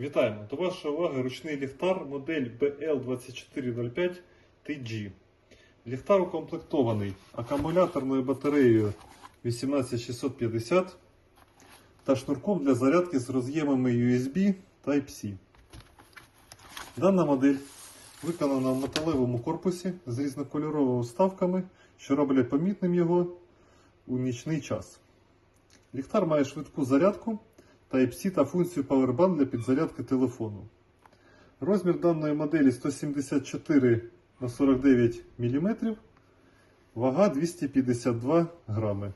Вітаємо! До вашої уваги ручний ліхтар модель BL2405 TG. Ліхтар укомплектований акумуляторною батареєю 18650 та шнурком для зарядки з роз'ємами USB Type-C. Дана модель виконана в металевому корпусі з різнокольоровими вставками, що роблять помітним його у нічний час. Ліхтар має швидку зарядку Type-C та функцію Powerbank для підзарядки телефону. Розмір даної моделі 174 на 49 мм, вага 252 грами.